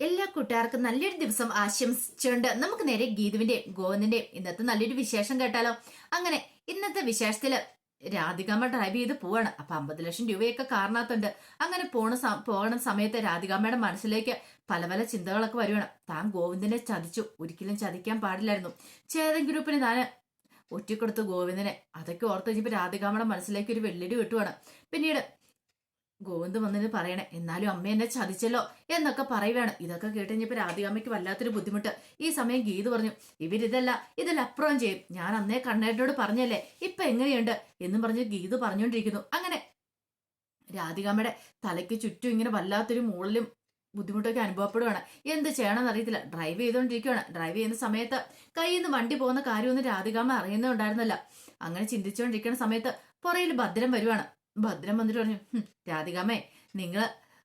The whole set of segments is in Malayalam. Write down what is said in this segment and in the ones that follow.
എല്ലാ കൂട്ടുകാർക്കും നല്ലൊരു ദിവസം ആശംസിച്ചുകൊണ്ട് നമുക്ക് നേരെ ഗീതുവിന്റെയും ഗോവിന്ദിന്റെയും ഇന്നത്തെ നല്ലൊരു വിശേഷം കേട്ടാലോ? അങ്ങനെ ഇന്നത്തെ വിശേഷത്തിൽ രാധികാമ്മ ഡ്രൈവ് ചെയ്ത് പോവാണ്. അപ്പൊ അമ്പത് ലക്ഷം രൂപയൊക്കെ കാരണത്തുണ്ട് അങ്ങനെ പോണ പോകണ സമയത്ത് രാധികാമ്മയുടെ മനസ്സിലേക്ക് പല പല ചിന്തകളൊക്കെ വരുവാണ്. താൻ ഗോവിന്ദനെ ചതിച്ചു. ഒരിക്കലും ചതിക്കാൻ പാടില്ലായിരുന്നു. ചേതൻ ഗ്രൂപ്പിന് താൻ ഒറ്റക്കൊടുത്തു ഗോവിന്ദനെ അതൊക്കെ ഓർത്ത് കഴിഞ്ഞപ്പോ രാധികാമ്മയുടെ മനസ്സിലേക്ക് ഒരു വെള്ളിടി കിട്ടുവാണ് പിന്നീട് ഗോവിന്ദ് വന്നിട്ട് പറയണേ എന്നാലും അമ്മ എന്നെ ചതിച്ചല്ലോ എന്നൊക്കെ പറയുവാണ്. ഇതൊക്കെ കേട്ട് കഴിഞ്ഞപ്പോ രാധികാമ്മയ്ക്ക് വല്ലാത്തൊരു ബുദ്ധിമുട്ട്. ഈ സമയം ഗീത് പറഞ്ഞു ഇവരിതല്ല ഇതിൽ അപ്പുറം ചെയ്യും. ഞാൻ അന്നേ കണ്ണേട്ടനോട് പറഞ്ഞല്ലേ ഇപ്പൊ എങ്ങനെയുണ്ട്? എന്നും പറഞ്ഞ് ഗീത് പറഞ്ഞുകൊണ്ടിരിക്കുന്നു അങ്ങനെ രാധികാമ്മയുടെ തലയ്ക്ക് ചുറ്റും ഇങ്ങനെ വല്ലാത്തൊരു മുകളിലും ബുദ്ധിമുട്ടൊക്കെ അനുഭവപ്പെടുകയാണ് എന്ത് ചെയ്യണമെന്ന് അറിയത്തില്ല. ഡ്രൈവ് ചെയ്തുകൊണ്ടിരിക്കുകയാണ് ഡ്രൈവ് ചെയ്യുന്ന സമയത്ത് കയ്യിൽ നിന്ന് വണ്ടി പോകുന്ന കാര്യമൊന്നും രാധികാമ്മ അറിയുന്നുണ്ടായിരുന്നില്ല അങ്ങനെ ചിന്തിച്ചുകൊണ്ടിരിക്കുന്ന സമയത്ത് പുറയിൽ ഭദ്രം വരുവാണ്. ഭദ്രം വന്നിട്ട് പറഞ്ഞു രാധികാമേ നിങ്ങൾ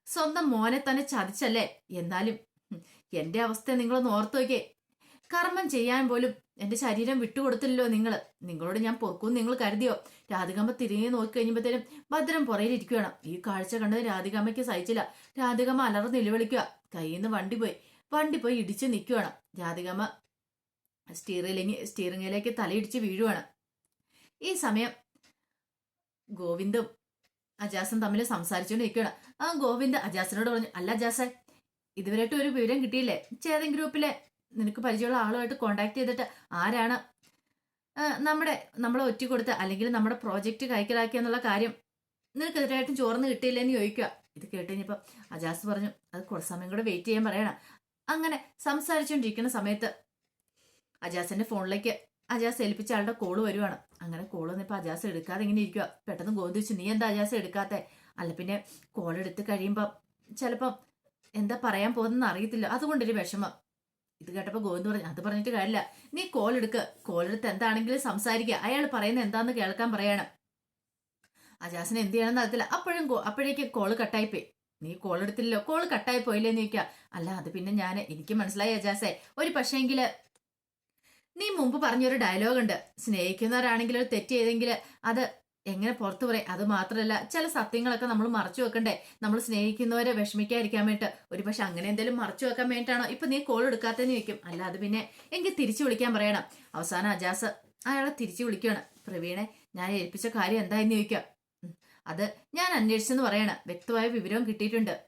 സ്വന്തം മോനെ തന്നെ ചതിച്ചല്ലേ? എന്നാലും എന്റെ അവസ്ഥ നിങ്ങളൊന്ന് ഓർത്തു നോക്കേ കർമ്മം ചെയ്യാൻ പോലും എന്റെ ശരീരം വിട്ടുകൊടുത്തില്ലല്ലോ നിങ്ങൾ നിങ്ങളോട് ഞാൻ പൊറുക്കും നിങ്ങൾ കരുതിയോ? രാധികാമ്മ തിരികെ നോക്കി കഴിഞ്ഞപ്പോഴത്തേനും ഭദ്രം പുറയിലിരിക്കുകയാണ് ഈ കാഴ്ച കണ്ടത് രാധികാമ്മയ്ക്ക് സഹിച്ചില്ല. രാധികാമ്മ അലർന്ന് നിലവിളിക്കുക. കയ്യിൽ നിന്ന് വണ്ടി പോയി. വണ്ടി പോയി ഇടിച്ചു നിൽക്കുകയാണ്. രാധികാമ്മ സ്റ്റീറിലിങ് സ്റ്റീറിങ്ങിലേക്ക് തലയിടിച്ച് വീഴുവാണ്. ഈ സമയം ഗോവിന്ദും അജാസും തമ്മിൽ സംസാരിച്ചുകൊണ്ടിരിക്കുകയാണ്. ആ ഗോവിന്ദ് അജാസിനോട് പറഞ്ഞു അല്ല അജാസൻ ഇതുവരെയായിട്ട് ഒരു വിവരം കിട്ടിയില്ലേ? ചേതൻ ഗ്രൂപ്പിലെ നിനക്ക് പരിചയമുള്ള ആളുമായിട്ട് കോണ്ടാക്ട് ചെയ്തിട്ട് ആരാണ്? നമ്മുടെ നമ്മളെ ഒറ്റ കൊടുത്ത് അല്ലെങ്കിൽ നമ്മുടെ പ്രോജക്റ്റ് കൈക്കലാക്കിയ എന്നുള്ള കാര്യം നിനക്ക് എതിരായിട്ടും ചോർന്ന് കിട്ടിയില്ലെന്ന് ചോദിക്കുക. ഇത് കേട്ട് കഴിഞ്ഞപ്പോൾ അജാസ് പറഞ്ഞു അത് കുറച്ച് സമയം കൂടെ വെയിറ്റ് ചെയ്യാൻ പറയണം. അങ്ങനെ സംസാരിച്ചുകൊണ്ടിരിക്കുന്ന സമയത്ത് അജാസിന്റെ ഫോണിലേക്ക് അജാസ് ഏൽപ്പിച്ച ആളുടെ കോൾ വരുവാണ്. അങ്ങനെ കോൾ വന്നപ്പോൾ അജാസ് എടുക്കാതെ ഇങ്ങനെ ഇരിക്കുക പെട്ടെന്ന് ഗോന്തിച്ചു നീ എന്താ അജാസ് എടുക്കാത്തെ? അല്ല പിന്നെ കോൾ എടുത്ത് കഴിയുമ്പോൾ ചിലപ്പം എന്താ പറയാൻ പോകുന്നെന്ന് അറിയത്തില്ല. അതുകൊണ്ടൊരു വിഷമം. ഇത് കേട്ടപ്പോൾ ഗോവിന്ദ് പറഞ്ഞു അത് പറഞ്ഞിട്ട് കാര്യമില്ല. നീ കോൾ എടുക്ക്. കോൾ എടുത്ത് എന്താണെങ്കിലും സംസാരിക്കുക അയാൾ പറയുന്നത് എന്താണെന്ന് കേൾക്കാൻ പറയണം. അജാസിന് എന്ത് ചെയ്യണമെന്ന് അറിയത്തില്ല. അപ്പോഴും അപ്പോഴേക്കും കോൾ കട്ടായിപ്പോയി നീ കോൾ എടുത്തില്ലല്ലോ. കോൾ കട്ടായി പോയില്ലേ ചോദിക്കുക അല്ല അത് പിന്നെ ഞാൻ എനിക്ക് മനസ്സിലായി അജാസെ. ഒരു പക്ഷേങ്കിൽ നീ മുമ്പ് പറഞ്ഞൊരു ഡയലോഗ് ഉണ്ട്. സ്നേഹിക്കുന്നവരാണെങ്കിൽ ഒരു തെറ്റ് ചെയ്തെങ്കിൽ അത് എങ്ങനെ പുറത്തു പറയും? അത് മാത്രമല്ല ചില സത്യങ്ങളൊക്കെ നമ്മൾ മറച്ചു വെക്കണ്ടേ? നമ്മൾ സ്നേഹിക്കുന്നവരെ വിഷമിക്കാതിരിക്കാൻ വേണ്ടിട്ട് ഒരു പക്ഷെ അങ്ങനെ എന്തെങ്കിലും മറച്ചു വെക്കാൻ വേണ്ടിയിട്ടാണോ? ഇപ്പൊ നീ കോൾ എടുക്കാത്തതിന് അല്ല അത് പിന്നെ എനിക്ക് തിരിച്ചു വിളിക്കാൻ പറയണം. അവസാനം അജാസ് അയാളെ തിരിച്ചു വിളിക്കുകയാണ്. പ്രവീണെ ഞാൻ ഏൽപ്പിച്ച കാര്യം എന്തായെന്ന് ചോദിക്കാം. അത് ഞാൻ അന്വേഷിച്ചെന്ന് പറയണം. വ്യക്തമായ വിവരവും കിട്ടിയിട്ടുണ്ട്.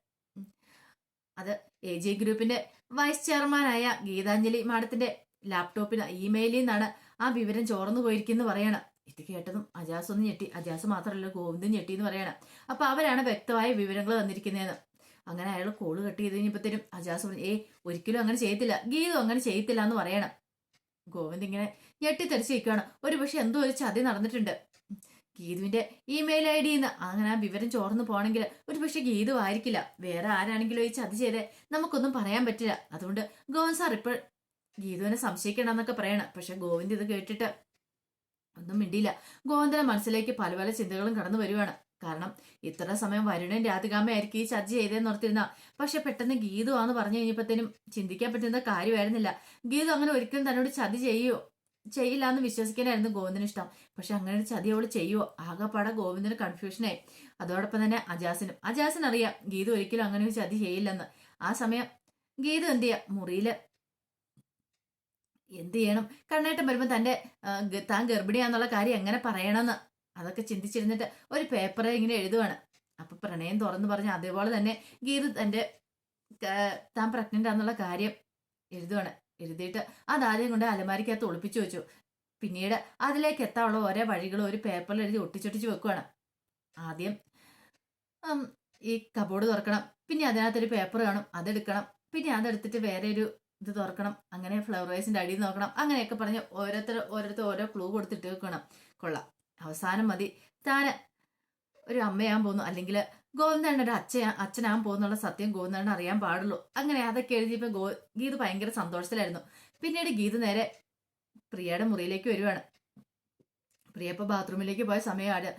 അത് എ ജെ ഗ്രൂപ്പിന്റെ വൈസ് ചെയർമാനായ ഗീതാഞ്ജലി മാഡത്തിന്റെ ലാപ്ടോപ്പിന് ഇമെയിലിൽ നിന്നാണ് ആ വിവരം ചോർന്നു പോയിരിക്കുന്നു പറയണം. ഇത് കേട്ടതും അജാസ് ഒന്ന് ഞെട്ടി. അജാസ് മാത്രമല്ല ഗോവിന്ദൻ ഞെട്ടി എന്ന് പറയണം. അപ്പൊ അവരാണ് വ്യക്തമായ വിവരങ്ങൾ തന്നിരിക്കുന്നതെന്ന്. അങ്ങനെ അയാൾ കോൾ കട്ട് ചെയ്ത് കഴിഞ്ഞപ്പോഴത്തേനും അജാസ് പറഞ്ഞു ഏ ഒരിക്കലും അങ്ങനെ ചെയ്യത്തില്ല. ഗീതു അങ്ങനെ ചെയ്യത്തില്ല എന്ന് പറയണം. ഗോവിന്ദ് ഇങ്ങനെ ഞെട്ടിത്തെറിച്ച് നിൽക്കുകയാണ്. ഒരു പക്ഷെ എന്തോ ഒരു ചതി നടന്നിട്ടുണ്ട്. ഗീതുവിന്റെ ഇമെയിൽ ഐ ഡിന്ന് അങ്ങനെ ആ വിവരം ചോർന്നു പോകണമെങ്കിൽ ഒരു പക്ഷെ ഗീതു ആയിരിക്കില്ല. വേറെ ആരാണെങ്കിലും ഈ ചതി ചെയ്തേ നമുക്കൊന്നും പറയാൻ പറ്റില്ല. അതുകൊണ്ട് ഗോവൻ സാർ ഇപ്പോൾ ഗീതുവിനെ സംശയിക്കണമെന്നൊക്കെ പറയണം. പക്ഷെ ഗോവിന്ദ് ഇത് കേട്ടിട്ട് ഒന്നും മിണ്ടിയില്ല. ഗോവിന്ദന്റെ മനസ്സിലേക്ക് പല പല ചിന്തകളും കടന്നു വരുവാണ്. കാരണം ഇത്ര സമയം വരുണൻ രാധികാമ്മയായിരിക്കും ഈ ചർച്ച ചെയ്തേന്ന് ഓർത്തിരുന്ന. പക്ഷെ പെട്ടെന്ന് ഗീതു ആന്ന് പറഞ്ഞു കഴിഞ്ഞപ്പോഴത്തേനും ചിന്തിക്കാൻ പറ്റുന്ന കാര്യമായിരുന്നില്ല. ഗീതു അങ്ങനെ ഒരിക്കലും തന്നോട് ചതി ചെയ്യോ? ചെയ്യില്ല എന്ന് വിശ്വസിക്കാനായിരുന്നു ഗോവിന്ദന് ഇഷ്ടം. പക്ഷെ അങ്ങനെ ഒരു ചതി അവൾ ചെയ്യുവോ? ആകെപ്പാടെ ഗോവിന്ദന് കൺഫ്യൂഷനായി അതോടൊപ്പം തന്നെ അജാസിനും. അജാസിന് അറിയാം ഗീതു ഒരിക്കലും അങ്ങനെ ഒരു ചതി ചെയ്യില്ലെന്ന്. ആ സമയം ഗീതു എന്ത് ചെയ്യാം? മുറിയിൽ എന്ത് ചെയ്യണം? കണ്ണേട്ടം വരുമ്പോൾ തന്റെ താൻ ഗർഭിണിയാന്നുള്ള കാര്യം എങ്ങനെ പറയണമെന്ന് അതൊക്കെ ചിന്തിച്ചിരുന്നിട്ട് ഒരു പേപ്പറെ ഇങ്ങനെ എഴുതുവാണ്. അപ്പൊ പ്രണയം തുറന്നു പറഞ്ഞ അതേപോലെ തന്നെ ഗീത തന്റെ താൻ പ്രഗ്നന്റ് ആണെന്നുള്ള കാര്യം എഴുതുവാണ്. എഴുതിയിട്ട് അതാദ്യം കൊണ്ട് അലമാരിക്കകത്ത് ഒളിപ്പിച്ചു വെച്ചു. പിന്നീട് അതിലേക്ക് എത്താനുള്ള ഓരോ വഴികളും ഒരു പേപ്പറിൽ എഴുതി ഒട്ടിച്ചൊട്ടിച്ച് വെക്കുവാണ്. ആദ്യം ഈ കബോർഡ് തുറക്കണം. പിന്നെ അതിനകത്തൊരു പേപ്പർ കാണും. അതെടുക്കണം. പിന്നെ അതെടുത്തിട്ട് വേറെ ഒരു ഇത് തുറക്കണം അങ്ങനെ ഫ്ലവർ ഫ്ലവറേസിന്റെ അടിയിൽ നോക്കണം അങ്ങനെയൊക്കെ പറഞ്ഞ് ഓരോരുത്തർ ഓരോരുത്തർ ഓരോ ക്ലൂ കൊടുത്തിട്ട് വെക്കണം കൊള്ളാം. അവസാനം മതി. താൻ ഒരു അമ്മയാൻ പോകുന്നു. അല്ലെങ്കിൽ ഗോവിന്ദണ്ണ അച്ഛ അച്ഛനാൻ പോകുന്നുള്ള സത്യം ഗോവിന്ദണ്ണ അറിയാൻ പാടുള്ളൂ. അങ്ങനെ അതൊക്കെ എഴുതിയപ്പോൾ ഗോ ഗീത് ഭയങ്കര സന്തോഷത്തിലായിരുന്നു. പിന്നീട് ഗീത് നേരെ പ്രിയയുടെ മുറിയിലേക്ക് വരുവാണ്. പ്രിയ ഇപ്പോൾ ബാത്റൂമിലേക്ക് പോയ സമയമാണ്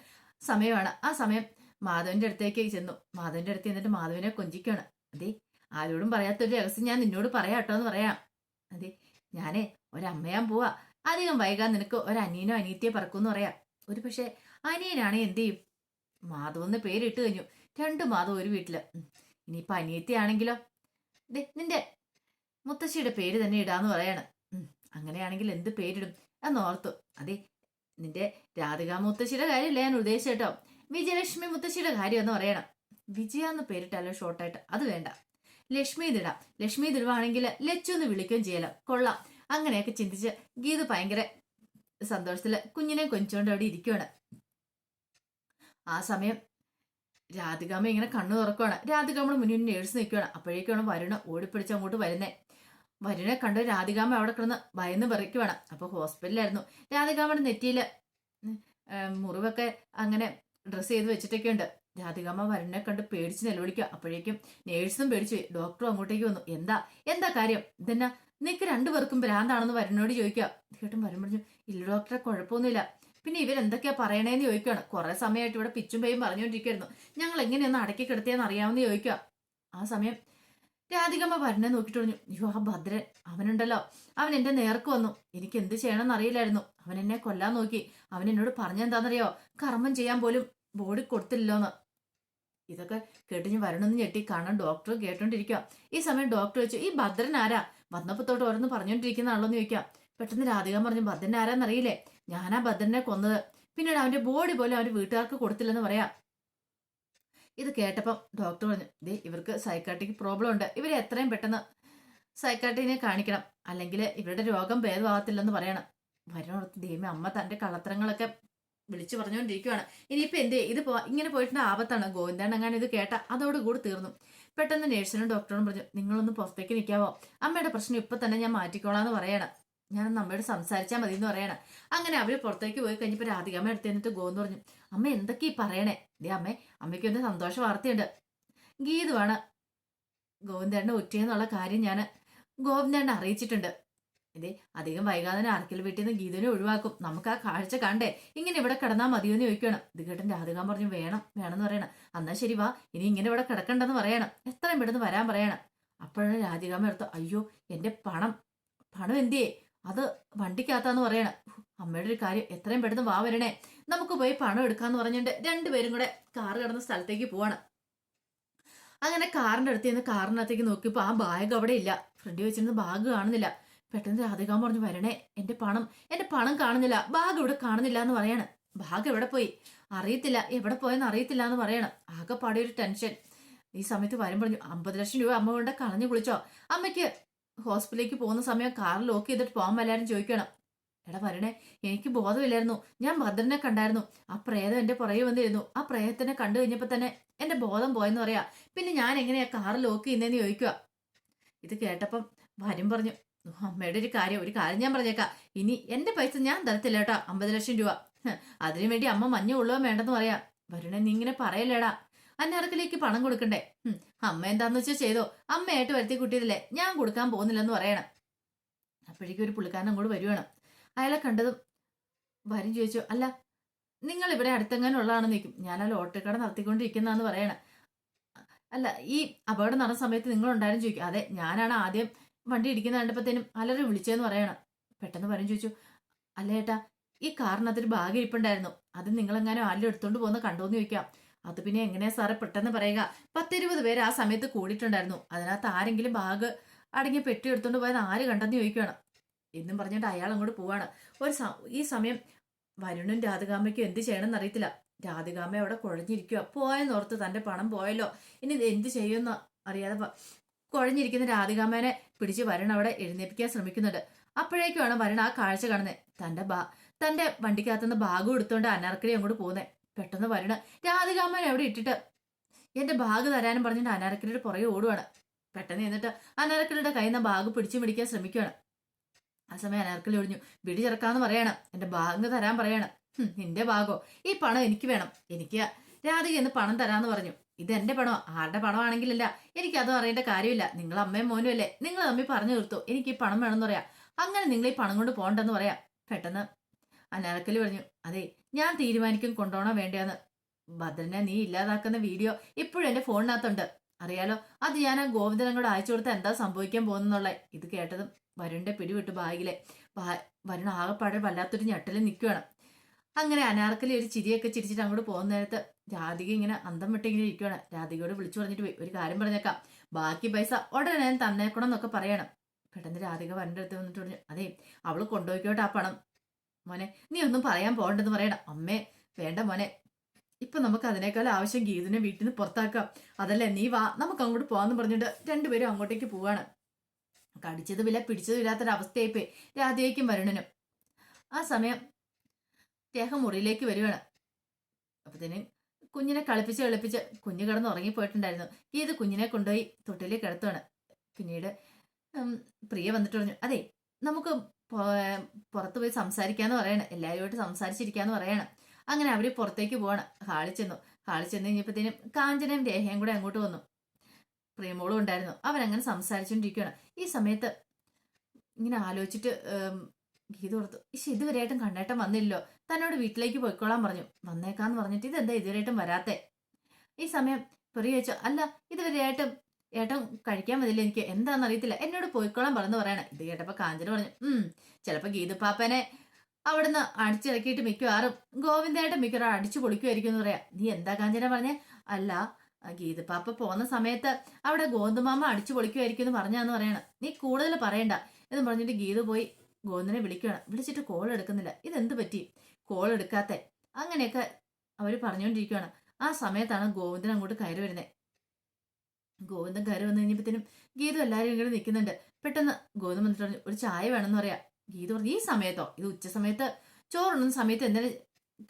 സമയമാണ്. ആ സമയം മാധവന്റെ അടുത്തേക്ക് ചെന്നു. മാധവന്റെ അടുത്ത് ചെന്നിട്ട് മാധവനെ കൊഞ്ചിക്കാണ് അതെ ആരോടും പറയാത്തൊരു രഹസ്യം ഞാൻ നിന്നോട് പറയാട്ടോ എന്ന് പറയാം. അതെ ഞാനേ ഒരമ്മയാൻ പോവാ. അധികം വൈകാൻ നിനക്ക് ഒരു അനിയനോ അനിയത്തിയെ പറക്കൂന്ന് പറയാം. ഒരു പക്ഷേ അനിയനാണെ എന്ത് ചെയ്യും? മാധവ് എന്ന് പേരിട്ട് കഴിഞ്ഞു. രണ്ട് മാധവ് ഒരു വീട്ടിൽ. ഇനിയിപ്പൊ അനിയത്തിയാണെങ്കിലോ ദേ നിന്റെ മുത്തശ്ശിയുടെ പേര് തന്നെ ഇടാന്ന് പറയാണ്. അങ്ങനെയാണെങ്കിൽ എന്ത് പേരിടും? എന്ന് ഓർത്തു. അതെ നിന്റെ രാധിക മുത്തശ്ശിയുടെ കാര്യമില്ല ഞാൻ ഉദ്ദേശിച്ചേട്ടോ വിജയലക്ഷ്മി മുത്തശ്ശിയുടെ കാര്യം എന്ന് പറയണം. വിജയ എന്ന് പേരിട്ടാലോ ഷോർട്ടായിട്ട് അത് വേണ്ട. ലക്ഷ്മി ദിട ലക്ഷ്മി ദിടുവാണെങ്കിൽ ലച്ചു എന്ന് വിളിക്കുകയും ചെയ്യലോ. കൊള്ളാം. അങ്ങനെയൊക്കെ ചിന്തിച്ച് ഗീത് ഭയങ്കര സന്തോഷത്തിൽ കുഞ്ഞിനെ കൊഞ്ചുകൊണ്ട് അവിടെ ഇരിക്കുകയാണ് ആ സമയം രാധികാമ ഇങ്ങനെ കണ്ണു തുറക്കുവാണ്. രാധികാമ മുന്നിൽ നേഴ്സ് നിൽക്കുകയാണ് അപ്പോഴേക്കാണ് വരുണ ഓടിപ്പിടിച്ച് അങ്ങോട്ട് വരുന്നേ. വരുണെ കണ്ട് രാധികാമ അവിടെ കിടന്ന് ഭയന്ന് പറിക്കുവാണ് അപ്പോൾ ഹോസ്പിറ്റലിലായിരുന്നു. രാധികാമ്മയുടെ നെറ്റിയിൽ മുറിവൊക്കെ അങ്ങനെ ഡ്രസ്സ് ചെയ്ത് വെച്ചിട്ടൊക്കെ ഉണ്ട് രാധികാമ്മ വരനെ കണ്ട് പേടിച്ച് നിലവിളിക്കുക. അപ്പോഴേക്കും നേഴ്സും പേടിച്ച്. ഡോക്ടറും അങ്ങോട്ടേക്ക് വന്നു. എന്താ? എന്താ കാര്യം? ഇതെന്നാ? നിനക്ക് രണ്ടുപേർക്കും ഭ്രാന്താണെന്ന് വരനോട് ചോദിക്കുക. കേട്ടും വരും പറഞ്ഞു ഇല്ല ഡോക്ടറെ കുഴപ്പമൊന്നുമില്ല. പിന്നെ ഇവരെന്തൊക്കെയാ പറയണേന്ന് ചോദിക്കുകയാണ് കുറെ സമയമായിട്ട് ഇവിടെ പിച്ചും പേയും പറഞ്ഞുകൊണ്ടിരിക്കുകയായിരുന്നു ഞങ്ങൾ എങ്ങനെയൊന്ന് അടക്കി കിടത്തിയെന്ന് അറിയാമെന്ന് ചോദിക്കുക. ആ സമയം രാധികമ്മ വരനെ നോക്കിയിട്ട് പറഞ്ഞു അയ്യോ ആ ഭദ്രൻ. അവനുണ്ടല്ലോ. അവൻ എന്റെ നേർക്ക് വന്നു. എനിക്ക് എന്ത് ചെയ്യണമെന്ന് അറിയില്ലായിരുന്നു. അവൻ എന്നെ കൊല്ലാൻ നോക്കി. അവൻ എന്നോട് പറഞ്ഞെന്താണെന്നറിയോ കർമ്മം ചെയ്യാൻ പോലും ബോഡി കൊടുത്തില്ലല്ലോന്ന്. ഇതൊക്കെ കേട്ട് ഞാൻ വരണമെന്ന് ഞെട്ടി കാണാൻ ഡോക്ടർ കേട്ടോണ്ടിരിക്കുക ഈ സമയം ഡോക്ടർ ചോദിച്ചു ഈ ഭദ്രൻ ആരാ? വന്നപ്പോ തൊട്ട് ഓരോന്ന് പറഞ്ഞോണ്ടിരിക്കുന്നതാണല്ലോ എന്ന് ചോദിക്കാം പെട്ടെന്ന് രാധിക പറഞ്ഞു ഭദ്രൻ ആരാന്നറിയില്ലേ? ഞാനാ ഭദ്രനെ കൊന്നത്. പിന്നീട് അവന്റെ ബോഡി പോലും അവന്റെ വീട്ടുകാർക്ക് കൊടുത്തില്ലെന്ന് പറയാം. ഇത് കേട്ടപ്പം ഡോക്ടർ പറഞ്ഞു ദേ ഇവർക്ക് സൈക്കാട്രിക് പ്രോബ്ലം ഉണ്ട്. ഇവരെ എത്രയും പെട്ടെന്ന് സൈക്കാട്രിനെ കാണിക്കണം. അല്ലെങ്കിൽ ഇവരുടെ രോഗം ഭേദമാകത്തില്ലെന്ന് പറയണം. വരണോടത്ത് ദൈവം അമ്മ തന്റെ കളത്രങ്ങളൊക്കെ വിളിച്ചു പറഞ്ഞുകൊണ്ടിരിക്കുവാണ്. ഇനിയിപ്പോ എന്തേ? ഇത് പോ ഇങ്ങനെ പോയിട്ട് ആപത്താണ്. ഗോവിന്ദൻ അങ്ങനെ ഇത് കേട്ട അതോടുകൂടി തീർന്നു. പെട്ടെന്ന് നേഴ്സിനും ഡോക്ടറും പറഞ്ഞു നിങ്ങളൊന്ന് പുറത്തേക്ക് നിൽക്കാവോ? അമ്മയുടെ പ്രശ്നം ഇപ്പൊ തന്നെ ഞാൻ മാറ്റിക്കോളാന്ന് പറയണം. ഞാൻ അമ്മയോട് സംസാരിച്ചാൽ മതി എന്ന് പറയണം. അങ്ങനെ അവർ പുറത്തേക്ക് പോയി കഴിഞ്ഞപ്പോ രാധികമ്മ എടുത്ത് എന്നിട്ട് ഗോന്ന് പറഞ്ഞു അമ്മ എന്തൊക്കെ ഈ പറയണേ? ദേ അമ്മേ അമ്മയ്ക്ക് ഒന്ന് സന്തോഷ വാർത്തയുണ്ട്. ഗീതുവാണ് ഗോവിന്ദേണ്ണ ഒറ്റയെന്നുള്ള കാര്യം ഞാൻ ഗോവിന്ദേണ്ണ അറിയിച്ചിട്ടുണ്ട്. ഇതേ അധികം വൈകാതെ ആർക്കൽ വീട്ടിൽ നിന്ന് ഗീതനെ ഒഴിവാക്കും. നമുക്ക് ആ കാഴ്ച കണ്ടേ. ഇങ്ങനെ ഇവിടെ കിടന്നാൽ മതിയെന്ന് ചോദിക്കണം ഇത് കേട്ടൻ രാധികാൻ പറഞ്ഞു വേണം വേണമെന്ന് പറയണം. എന്നാ ശരി വാ. ഇനി ഇങ്ങനെ ഇവിടെ കിടക്കണ്ടെന്ന് പറയണം. എത്രയും പെട്ടെന്ന് വരാൻ പറയണം. അപ്പോഴാണ് രാധികാമ്മ എടുത്ത് അയ്യോ എന്റെ പണം. പണം എന്തിയേ? അത് വണ്ടിക്കകത്താന്ന് പറയണം. അമ്മയുടെ ഒരു കാര്യം. എത്രയും പെട്ടെന്ന് വാ വരണേ. നമുക്ക് പോയി പണം എടുക്കാന്ന് പറഞ്ഞിട്ട് രണ്ടുപേരും കൂടെ കാർ കിടന്ന സ്ഥലത്തേക്ക് പോവാണ്. അങ്ങനെ കാറിന്റെ അടുത്ത് നിന്ന് കാറിനകത്തേക്ക് നോക്കിയപ്പോൾ ആ ബാഗ് അവിടെ ഇല്ല. ഫ്രണ്ട് വെച്ചിരുന്ന ബാഗ് കാണുന്നില്ല. പെട്ടെന്ന് രാധികാൻ പറഞ്ഞു വരണേ എന്റെ പണം എന്റെ പണം കാണുന്നില്ല ബാഗ് ഇവിടെ കാണുന്നില്ല എന്ന് പറയാണ്. ബാഗ് എവിടെ പോയി? അറിയത്തില്ല എവിടെ പോയെന്ന് അറിയത്തില്ല എന്ന് പറയണം. ആകെ പാടിയ ഒരു ടെൻഷൻ. ഈ സമയത്ത് വരും പറഞ്ഞു അമ്പത് ലക്ഷം രൂപ അമ്മ കൊണ്ട് കളഞ്ഞു കുളിച്ചോ. അമ്മയ്ക്ക് ഹോസ്പിറ്റലിലേക്ക് പോകുന്ന സമയം കാർ ലോക്ക് ചെയ്തിട്ട് പോകാൻ എല്ലാവരും ചോദിക്കണം. എടാ വരണേ എനിക്ക് ബോധമില്ലായിരുന്നു. ഞാൻ ഭദ്രനെ കണ്ടായിരുന്നു. ആ പ്രേതം എന്റെ പുറകെ വന്നിരുന്നു. ആ പ്രേതത്തിനെ കണ്ടു കഴിഞ്ഞപ്പോ തന്നെ എന്റെ ബോധം പോയെന്ന് പറയാ. പിന്നെ ഞാൻ എങ്ങനെയാ കാർ ലോക്ക് ചെയ്യുന്നതെന്ന് ചോദിക്കുക ഇത് കേട്ടപ്പം വരും പറഞ്ഞു "ഓ, അമ്മയുടെ ഒരു കാര്യം ഒരു കാര്യം ഞാൻ പറഞ്ഞേക്കാം. ഇനി എന്റെ പൈസ ഞാൻ തരത്തില്ല കേട്ടോ അമ്പത് ലക്ഷം രൂപ. ഹ്, അതിനു വേണ്ടി അമ്മ മഞ്ഞ ഉള്ളോ വേണ്ടെന്ന് പറയാം. വരുണേ നീ ഇങ്ങനെ പറയല്ലേടാ. അന്നാർക്കിലേക്ക് പണം കൊടുക്കണ്ടേ? അമ്മ എന്താന്ന് വെച്ചാൽ ചെയ്തോ? അമ്മയായിട്ട് വരുത്തി കുട്ടിയതല്ലേ? ഞാൻ കൊടുക്കാൻ പോകുന്നില്ലെന്ന് പറയണം. അപ്പോഴേക്കും ഒരു പുള്ളിക്കാരൻ കൂടെ വരുവാണ്. അയാളെ കണ്ടതും വരും ചോദിച്ചു അല്ല നിങ്ങൾ ഇവിടെ അടുത്തെങ്ങാനും ഉള്ളതാണെന്ന് നിൽക്കും ഞാൻ ആ ലോട്ടറിക്കട കട നടത്തിക്കൊണ്ടിരിക്കുന്നതെന്ന് പറയണം അല്ല ഈ അപകടം നടന്ന സമയത്ത് നിങ്ങൾ ഉണ്ടായിരുന്നു ചോദിക്കും. അതെ ഞാനാണ് ആദ്യം വണ്ടി ഇടിക്കുന്ന കണ്ടപ്പോഴത്തേനും അലറി വിളിച്ചതെന്ന് പറയണം. പെട്ടെന്ന് പറഞ്ഞു ചോദിച്ചു അല്ല ഏട്ടാ ഈ കാറിനകത്തൊരു ബാഗ് ഇരിപ്പുണ്ടായിരുന്നു. അത് നിങ്ങളെങ്ങാനും ആരും എടുത്തോണ്ട് പോകുന്ന കണ്ടോന്ന് ചോദിക്കാം. അത് പിന്നെ എങ്ങനെയാ സാറ് പെട്ടെന്ന് പറയുക? പത്തിരുപത് പേര് ആ സമയത്ത് കൂടിയിട്ടുണ്ടായിരുന്നു. അതിനകത്ത് ആരെങ്കിലും ബാഗ് അടങ്ങി പെട്ടി എടുത്തോണ്ട് പോയത് ആര് കണ്ടെന്ന് ചോദിക്കുകയാണ് എന്നും പറഞ്ഞിട്ട് അയാൾ അങ്ങോട്ട് പോവാണ്. ഒരു ഈ സമയം വരുണും രാധകാമയ്ക്കും എന്ത് ചെയ്യണമെന്ന് അറിയത്തില്ല. രാധികാമ്മ അവിടെ കുഴഞ്ഞിരിക്കുക പോയെന്നോർത്ത് തന്റെ പണം പോയല്ലോ. ഇനി എന്ത് ചെയ്യുമെന്ന് അറിയാതെ കുഴഞ്ഞിരിക്കുന്ന രാധികാമേനെ പിടിച്ച് വരൺ അവിടെ എഴുന്നേപ്പിക്കാൻ ശ്രമിക്കുന്നുണ്ട്. അപ്പോഴേക്കുമാണ് വരൺ ആ കാഴ്ച കാണുന്നത് തന്റെ ബാ തന്റെ വണ്ടിക്കകത്തുനിന്ന് ഭാഗം എടുത്തോണ്ട് അനാർക്കലി അങ്ങോട്ട് പോകുന്നത് പെട്ടെന്ന് വരണ രാധികാമൻ അവിടെ ഇട്ടിട്ട് എന്റെ ബാഗ് തരാനും പറഞ്ഞിട്ട് അനാർക്കലിയുടെ പുറകെ ഓടുവാണ്. പെട്ടെന്ന് എന്നിട്ട് അനാർക്കലിയുടെ കയ്യിൽ നിന്ന് ബാഗ് പിടിച്ചു പിടിക്കാൻ ശ്രമിക്കുകയാണ് ആ സമയം അനാർക്കലി ഒഴിഞ്ഞു പിടി ചെറുക്കാന്ന് പറയണം. എന്റെ ബാഗ് തരാൻ പറയണം. നിന്റെ ബാഗോ? ഈ പണം എനിക്ക് വേണം. എനിക്ക് രാധിക എന്ന് പണം തരാന്ന് പറഞ്ഞു. ഇത് എന്റെ പണോ ആരുടെ പണമാണെങ്കിലല്ല എനിക്ക് അതും അറിയേണ്ട കാര്യമില്ല. നിങ്ങൾ അമ്മയും മോനും അല്ലേ? നിങ്ങൾ തമ്മിൽ പറഞ്ഞു തീർത്തു. എനിക്ക് ഈ പണം വേണമെന്ന് പറയാം. അങ്ങനെ നിങ്ങൾ ഈ പണം കൊണ്ട് പോകണ്ടെന്ന് പറയാം. പെട്ടെന്ന് അനാറക്കൽ പറഞ്ഞു. അതെ ഞാൻ തീരുമാനിക്കും കൊണ്ടുപോകണോ വേണ്ടിയാന്ന്. ഭദ്രനെ നീ ഇല്ലാതാക്കുന്ന വീഡിയോ ഇപ്പോഴും എന്റെ ഫോണിനകത്തുണ്ട്. അറിയാലോ അത് ഞാൻ ആ ഗോവിന്ദൻ അങ്ങോട്ട് അയച്ചു കൊടുത്താൽ എന്താ സംഭവിക്കാൻ പോകുന്നുള്ള. ഇത് കേട്ടതും വരുണിന്റെ പിടിവിട്ടു ബാഗിലെ. വരുണ ആകെപ്പാടെ വല്ലാത്തൊരു ഞെട്ടലിൽ നിൽക്കുകയാണ് അങ്ങനെ അനാർക്കലി ഒരു ചിരിയൊക്കെ ചിരിച്ചിട്ട് അങ്ങോട്ട് പോകുന്ന നേരത്ത് രാധിക ഇങ്ങനെ അന്തം വിട്ടിങ്ങനെ ഇരിക്കുകയാണ് രാധികയോട് വിളിച്ചു പറഞ്ഞിട്ട് പോയി. ഒരു കാര്യം പറഞ്ഞേക്കാം. ബാക്കി പൈസ ഉടനെ ഞാൻ തന്നേക്കണം എന്നൊക്കെ പറയണം. പെട്ടെന്ന് രാധിക വരന്റെ അടുത്ത് വന്നിട്ട് പറഞ്ഞു അതെ അവൾ കൊണ്ടുപോയിക്കോട്ടെ ആ പണം. മോനെ നീ ഒന്നും പറയാൻ പോകണ്ടെന്ന് പറയണം അമ്മേ വേണ്ട മോനെ. ഇപ്പൊ നമുക്ക് അതിനേക്കാൾ ആവശ്യം ഗീതിനെ വീട്ടിൽ നിന്ന് പുറത്താക്കാം. അതല്ലേ നീ വാ. നമുക്ക് അങ്ങോട്ട് പോവാന്ന് പറഞ്ഞിട്ട് രണ്ടുപേരും അങ്ങോട്ടേക്ക് പോവാണ്. കടിച്ചതുമില്ല പിടിച്ചതുമില്ലാത്തൊരവസ്ഥയായിപ്പോയി രാധയ്ക്കും വരുണനും. ആ സമയം ദേഹം മുറിയിലേക്ക് വരുവാണ് അപ്പത്തേനും കുഞ്ഞിനെ കളിപ്പിച്ച് കളിപ്പിച്ച് കുഞ്ഞ് കിടന്ന് ഉറങ്ങിപ്പോയിട്ടുണ്ടായിരുന്നു. ഇത് കുഞ്ഞിനെ കൊണ്ടുപോയി തൊട്ടിലേക്ക് കിടത്തുവാണ്. പിന്നീട് പ്രിയ വന്നിട്ട് പറഞ്ഞു അതെ നമുക്ക് പുറത്ത് പോയി സംസാരിക്കാന്ന് പറയണം. എല്ലാവരുമായിട്ട് സംസാരിച്ചിരിക്കാന്ന് പറയണം. അങ്ങനെ അവർ പുറത്തേക്ക് പോവാണ്. ഹാളിൽ ചെന്നു. ഹാളിൽ ചെന്ന് കഴിഞ്ഞപ്പോഴത്തേനും കാഞ്ചനയും രേഖയും കൂടെ അങ്ങോട്ട് വന്നു. പ്രിയമോളും ഉണ്ടായിരുന്നു. അവരങ്ങനെ സംസാരിച്ചുകൊണ്ടിരിക്കുകയാണ്. ഈ സമയത്ത് ഇങ്ങനെ ആലോചിച്ചിട്ട് ഗീത ഇശ് ഇതുവരെയായിട്ടും കണ്ണേട്ടം വന്നില്ലല്ലോ. തന്നോട് വീട്ടിലേക്ക് പോയിക്കോളാൻ പറഞ്ഞു. വന്നേക്കാന്ന് പറഞ്ഞിട്ട് ഇതെന്താ ഇതുവരെയായിട്ടും വരാത്തെ? ഈ സമയം പ്രിയ ചോദിച്ചു അല്ല ഇതുവരെയായിട്ടും ഏട്ടൻ കഴിക്കാൻ മതില്ല എനിക്ക്. എന്താണെന്ന് അറിയത്തില്ല. എന്നോട് പോയിക്കോളാൻ പറഞ്ഞു പറയണ. ഇത് കേട്ടപ്പോ കാഞ്ചന പറഞ്ഞു ഉം ചിലപ്പോൾ ഗീതുപ്പാപ്പനെ അവിടുന്ന് അടിച്ചിറക്കിയിട്ട് മിക്കവാറും ഗോവിന്ദയായിട്ട് മിക്കവാറും അടിച്ചു പൊളിക്കുമായിരിക്കും എന്ന് പറയാ. നീ എന്താ കാഞ്ചന പറഞ്ഞേ? അല്ല ഗീതപ്പാപ്പ പോകുന്ന സമയത്ത് അവിടെ ഗോന്തുമാമ അടിച്ചു പൊളിക്കുമായിരിക്കും എന്ന് പറഞ്ഞാന്ന് പറയണം. നീ കൂടുതൽ പറയണ്ട. എന്ന് പറഞ്ഞിട്ട് ഗീതു പോയി ഗോവിന്ദനെ വിളിക്കുകയാണ്. വിളിച്ചിട്ട് കോൾ എടുക്കുന്നില്ല. ഇതെന്ത് പറ്റി? കോൾ എടുക്കാത്ത. അങ്ങനെയൊക്കെ അവർ പറഞ്ഞുകൊണ്ടിരിക്കുകയാണ് ആ സമയത്താണ് ഗോവിന്ദൻ അങ്ങോട്ട് കയറി വരുന്നത് ഗോവിന്ദൻ കയറി വന്നു കഴിഞ്ഞപ്പോഴത്തേനും ഗീതു എല്ലാവരും ഇങ്ങനെ നിൽക്കുന്നുണ്ട്. പെട്ടെന്ന് ഗോവിന്ദൻ വന്നിട്ട് പറഞ്ഞു ഒരു ചായ വേണമെന്ന് പറയാം. ഗീതു പറഞ്ഞു ഈ സമയത്തോ? ഇത് ഉച്ച സമയത്ത് ചോറുണ്ണുന്ന സമയത്ത് എന്തിനാ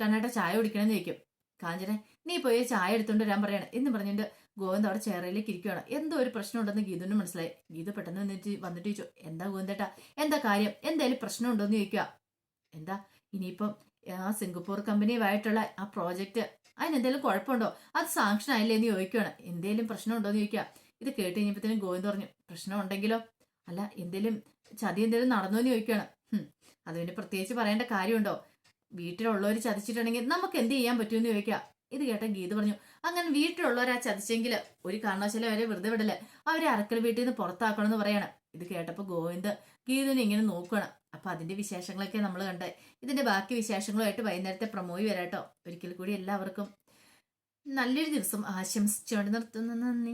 കണ്ണാട്ട ചായ കുടിക്കണമെന്ന് ചോദിക്കും. കാഞ്ചനെ നീ പോയി ചായ എടുത്തുകൊണ്ട് വരാൻ പറയണം. എന്ന് പറഞ്ഞിട്ട് ഗോവിന്ദ് അവിടെ ചേറയിലേക്ക് ഇരിക്കുകയാണ് എന്തോ ഒരു പ്രശ്നം ഉണ്ടെന്ന് ഗീതുവിന് മനസ്സിലായി. ഗീതു പെട്ടെന്ന് വന്നിട്ട് വന്നിട്ട് ചോദിച്ചു എന്താ ഗോവിന്ദേട്ടാ? എന്താ കാര്യം? എന്തായാലും പ്രശ്നം ഉണ്ടോ എന്ന് ചോദിക്കുക എന്താ? ഇനിയിപ്പം ആ സിംഗപ്പൂർ കമ്പനിയുമായിട്ടുള്ള ആ പ്രോജക്റ്റ് അതിനെന്തെങ്കിലും കുഴപ്പമുണ്ടോ? അത് സാങ്ഷൻ ആയില്ലേ എന്ന് ചോദിക്കുകയാണ് എന്തെങ്കിലും പ്രശ്നം ഉണ്ടോ എന്ന് ചോദിക്കുക ഇത് കേട്ട് കഴിഞ്ഞപ്പോഴത്തേനും ഗോവിന്ദ് പറഞ്ഞു പ്രശ്നം ഉണ്ടെങ്കിലോ അല്ല എന്തെങ്കിലും ചതി എന്തെങ്കിലും നടന്നോ എന്ന് ചോദിക്കുകയാണ് അത് പിന്നെ പ്രത്യേകിച്ച് പറയേണ്ട കാര്യമുണ്ടോ? വീട്ടിലുള്ളവർ ചതിച്ചിട്ടുണ്ടെങ്കിൽ നമുക്ക് എന്ത് ചെയ്യാൻ പറ്റുമെന്ന് ചോദിക്കുക ഇത് കേട്ട ഗീത് പറഞ്ഞു അങ്ങനെ വീട്ടിലുള്ളവരാ ചതിച്ചെങ്കിൽ ഒരു കാരണവശാലും അവരെ വെറുതെ വിടൽ അവരെ അറക്കൽ വീട്ടിൽ നിന്ന് പുറത്താക്കണം എന്ന് പറയണം. ഇത് കേട്ടപ്പോൾ ഗോവിന്ദ് ഗീതുവിനെ ഇങ്ങനെ നോക്കണം അപ്പൊ അതിന്റെ വിശേഷങ്ങളൊക്കെ നമ്മൾ കണ്ട് ഇതിന്റെ ബാക്കി വിശേഷങ്ങളുമായിട്ട് വൈകുന്നേരത്തെ പ്രമോയി വരാട്ടോ. ഒരിക്കൽ കൂടി എല്ലാവർക്കും നല്ലൊരു ദിവസം ആശംസിച്ചുകൊണ്ട് നിർത്തുന്നു. നന്ദി.